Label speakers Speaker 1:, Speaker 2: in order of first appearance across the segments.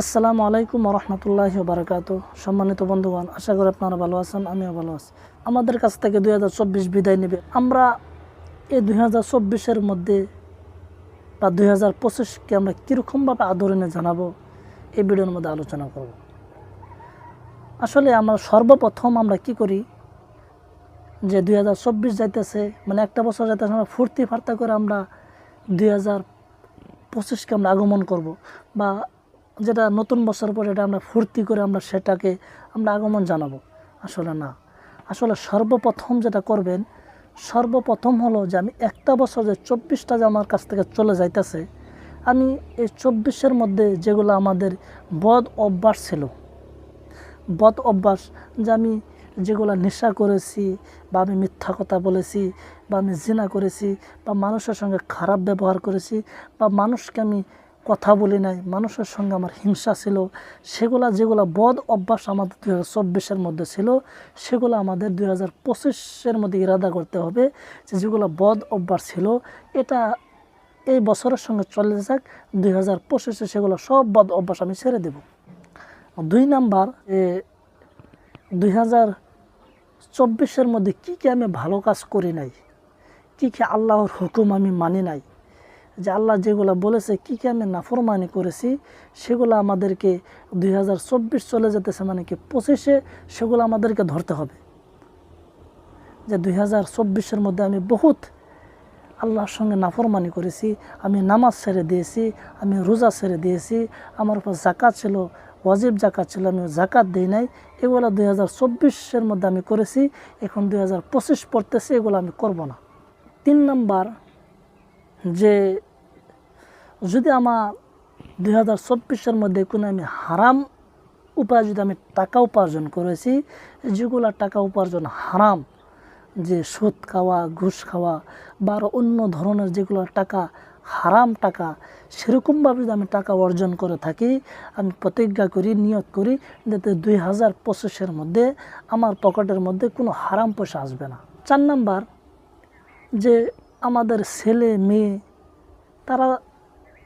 Speaker 1: আসসালামু আলাইকুম রহমতুল্লাহ বারাকাত সম্মানিত বন্ধুগণ, আশা করি আপনারা ভালো আছেন, আমিও ভালো আছি। আমাদের কাছ থেকে দু হাজার চব্বিশ বিদায় নেবে। আমরা এই দুই হাজার মধ্যে বা দুই হাজার পঁচিশকে আমরা কীরকমভাবে আদরণে জানাব, এই ভিডিওর মধ্যে আলোচনা করব। আসলে আমরা সর্বপ্রথম আমরা কি করি, যে দুই হাজার চব্বিশ যাইতেছে মানে একটা বছর যাইতেছে, আমরা ফুর্তি ফার্তা করে আমরা দুই হাজার পঁচিশকে আমরা আগমন করব। বা যেটা নতুন বছর পরে এটা আমরা ফুর্তি করে আমরা সেটাকে আমরা আগমন জানাব। আসলে না। আসলে সর্বপ্রথম যেটা করবেন, সর্বপ্রথম হলো যে আমি একটা বছর যে চব্বিশটা যে আমার কাছ থেকে চলে যাইতেছে, আমি এই চব্বিশের মধ্যে যেগুলো আমাদের বদ অভ্যাস ছিল, বদ অভ্যাস যে আমি যেগুলো নেশা করেছি বা আমি মিথ্যা কথা বলেছি বা আমি জিনা করেছি বা মানুষের সঙ্গে খারাপ ব্যবহার করেছি বা মানুষকে আমি কথা বলি নাই, মানুষের সঙ্গে আমার হিংসা ছিল, সেগুলা যেগুলো বদ অভ্যাস আমাদের দুই হাজার মধ্যে ছিল, সেগুলো আমাদের দুই হাজার পঁচিশের মধ্যে ইরাদা করতে হবে, যে যেগুলো বদ অভ্যাস ছিল, এটা এই বছরের সঙ্গে চলে যাক, দুই হাজার পঁচিশে সেগুলো সব বদ অভ্যাস আমি ছেড়ে দেব। দুই নাম্বার দুই হাজার চব্বিশের মধ্যে কী কী আমি ভালো কাজ করি নাই, কী কী আল্লাহর হুকুম আমি মানি নাই যে আল্লাহ যেগুলো বলেছে, কী কী আমি নাফরমানি করেছি, সেগুলো আমাদেরকে দুই হাজার চব্বিশ চলে যেতেছে মানে কি পঁচিশে, সেগুলো আমাদেরকে ধরতে হবে। যে দুই হাজার চব্বিশের মধ্যে আমি বহুত আল্লাহর সঙ্গে নাফরমানি করেছি, আমি নামাজ ছেড়ে দিয়েছি, আমি রোজা ছেড়ে দিয়েছি, আমার উপর জাকাত ছিল, ওয়াজিব জাকাত ছিল, আমি জাকাত দিই নাই, এগুলো দুই হাজার চব্বিশের মধ্যে আমি করেছি, এখন দুই হাজার পঁচিশ পড়তেছি, এগুলো আমি করব না। তিন নাম্বার যে যদি আমার দুই হাজার চব্বিশের মধ্যে কোনো আমি হারাম উপায় যদি আমি টাকা উপার্জন করেছি যেগুলো টাকা উপার্জন হারাম, যে সুদ খাওয়া, ঘুষ খাওয়া বা অন্য ধরনের যেগুলো টাকা, হারাম টাকা, সেরকমভাবে যদি আমি টাকা অর্জন করে থাকি, আমি প্রতিজ্ঞা করি, নিয়ত করি, যাতে দুই হাজার পঁচিশের মধ্যে আমার পকেটের মধ্যে কোনো হারাম পয়সা আসবে না। চার নাম্বার, যে আমাদের ছেলে, মেয়ে, তারা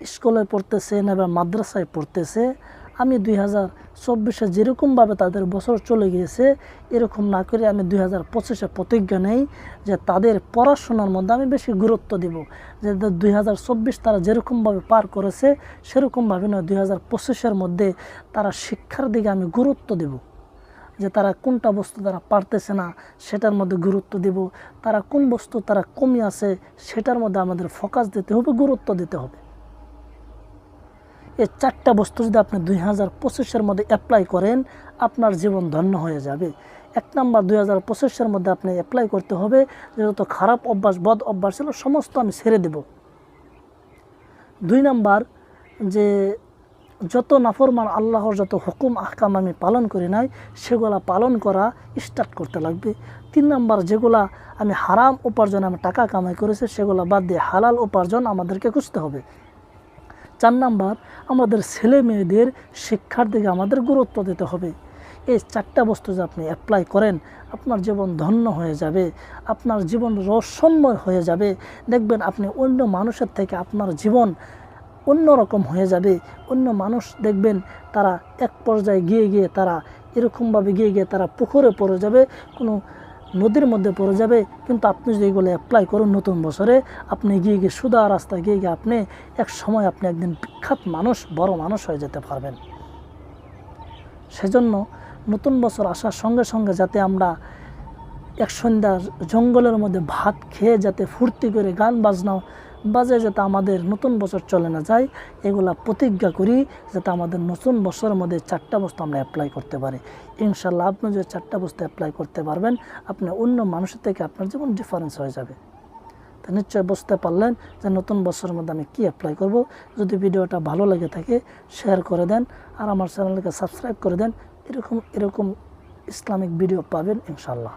Speaker 1: স্কুলে পড়তেছে না বা মাদ্রাসায় পড়তেছে, আমি দুই হাজার চব্বিশে যেরকমভাবে তাদের বছর চলে গিয়েছে, এরকম না করে আমি দুই হাজার পঁচিশে প্রতিজ্ঞা নেই যে তাদের পড়াশোনার মধ্যে আমি বেশি গুরুত্ব দিব। যে দুই হাজার চব্বিশ তারা যেরকমভাবে পার করেছে, সেরকমভাবে নয়, দুই হাজার পঁচিশের মধ্যে তারা শিক্ষার দিকে আমি গুরুত্ব দেব। যে তারা কোনটা বস্তু তারা পারতেছে না, সেটার মধ্যে গুরুত্ব দেব। তারা কোন বস্তু তারা কমে আছে, সেটার মধ্যে আমাদের ফোকাস দিতে হবে, গুরুত্ব দিতে হবে। এই চারটা বস্তু যদি আপনি দুই হাজার পঁচিশের মধ্যে অ্যাপ্লাই করেন, আপনার জীবন ধন্য হয়ে যাবে। এক নাম্বার, দুই হাজার পঁচিশের মধ্যে আপনি অ্যাপ্লাই করতে হবে যে যত খারাপ অভ্যাস, বদ অভ্যাস ছিল, সমস্ত আমি ছেড়ে দেব। দুই নাম্বার, যে যত নাফরমান আল্লাহর যত হুকুম, আহকাম আমি পালন করি নাই, সেগুলা পালন করা স্টার্ট করতে লাগবে। তিন নাম্বার, যেগুলা আমি হারাম উপার্জন, আমি টাকা কামাই করেছি, সেগুলা বাদ দিয়ে হালাল উপার্জন আমাদেরকে খুঁজতে হবে। চার নাম্বার, আমাদের ছেলে মেয়েদের শিক্ষার দিকে আমাদের গুরুত্ব দিতে হবে। এই চারটা বস্তু যে আপনি অ্যাপ্লাই করেন, আপনার জীবন ধন্য হয়ে যাবে, আপনার জীবন রহস্যময় হয়ে যাবে। দেখবেন আপনি অন্য মানুষের থেকে আপনার জীবন অন্যরকম হয়ে যাবে। অন্য মানুষ দেখবেন তারা এক পর্যায়ে গিয়ে গিয়ে তারা এরকমভাবে গিয়ে গিয়ে তারা পুকুরে পড়ে যাবে, কোনো নদীর মধ্যে পড়ে যাবে। কিন্তু আপনি যদি এগুলো অ্যাপ্লাই করুন নতুন বছরে, আপনি গিয়ে গিয়ে সুদা রাস্তায় গিয়ে গিয়ে আপনি এক সময় আপনি একদিন বিখ্যাত মানুষ, বড় মানুষ হয়ে যেতে পারবেন। সেজন্য নতুন বছর আসার সঙ্গে সঙ্গে যাতে আমরা এক সন্ধ্যা জঙ্গলের মধ্যে ভাত খেয়ে যাতে ফুর্তি করে গান বাজনা বাজে যাতে আমাদের নতুন বছর চলে না যায়, এগুলা প্রতিজ্ঞা করি যাতে আমাদের নতুন বছরের মধ্যে চারটা বস্তু আমরা অ্যাপ্লাই করতে পারি। ইনশাল্লাহ আপনি যদি চারটা বস্তু অ্যাপ্লাই করতে পারবেন, আপনি অন্য মানুষের থেকে আপনার জীবন ডিফারেন্স হয়ে যাবে। তা নিশ্চয় বুঝতে পারলেন যে নতুন বছরের মধ্যে আমি কী অ্যাপ্লাই করব। যদি ভিডিওটা ভালো লেগে থাকে শেয়ার করে দেন আর আমার চ্যানেলকে সাবস্ক্রাইব করে দেন, এরকম এরকম ইসলামিক ভিডিও পাবেন ইনশাল্লাহ